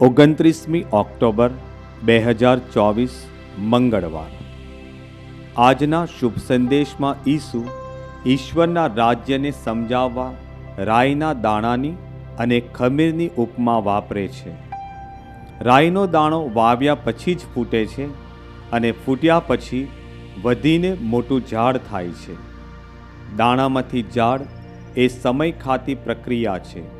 ઓગણત્રીસમી October બે હજાર ચોવીસ મંગળવાર. આજના શુભ સંદેશમાં ઈસુ ઈશ્વરના રાજ્યને સમજાવવા રાઈના દાણાની અને ખમીરની ઉપમા વાપરે છે. રાઈનો દાણો વાવ્યા પછી જ ફૂટે છે અને ફૂટ્યા પછી વધીને મોટું ઝાડ થાય છે. દાણામાંથી ઝાડ એ સમય ખાતી પ્રક્રિયા છે.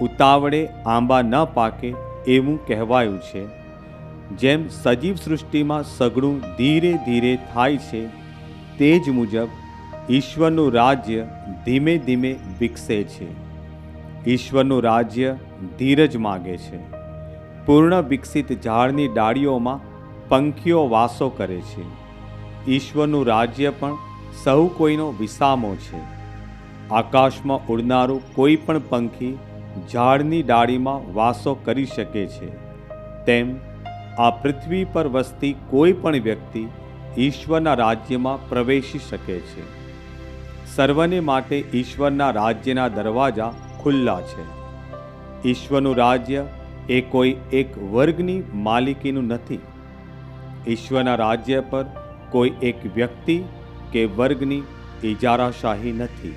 ઉતાવળે આંબા ન પાકે એવું કહેવાયું છે. જેમ સજીવ સૃષ્ટિમાં સઘળું ધીરે ધીરે થાય છે, તે જ મુજબ ઈશ્વરનું રાજ્ય ધીમે ધીમે વિકસે છે. ઈશ્વરનું રાજ્ય ધીરજ માગે છે. પૂર્ણ વિકસિત ઝાડની ડાળીઓમાં પંખીઓ વાસો કરે છે. ઈશ્વરનું રાજ્ય પણ સહુ કોઈનો વિસામો છે. આકાશમાં ઉડનારું કોઈ પણ પંખી ઝાડની ડાળીમાં વાસો કરી શકે છે. તેમ, આ પૃથ્વી પર વસતી કોઈ પણ વ્યક્તિ ઈશ્વરના રાજ્યમાં પ્રવેશી શકે છે. સર્વને માટે ઈશ્વરના રાજ્યના દરવાજા ખુલ્લા છે. ઈશ્વરનું રાજ્ય એ કોઈ એક વર્ગની માલિકીનું નથી. ઈશ્વરના રાજ્ય પર કોઈ એક વ્યક્તિ કે વર્ગની ઇજારાશાહી નથી.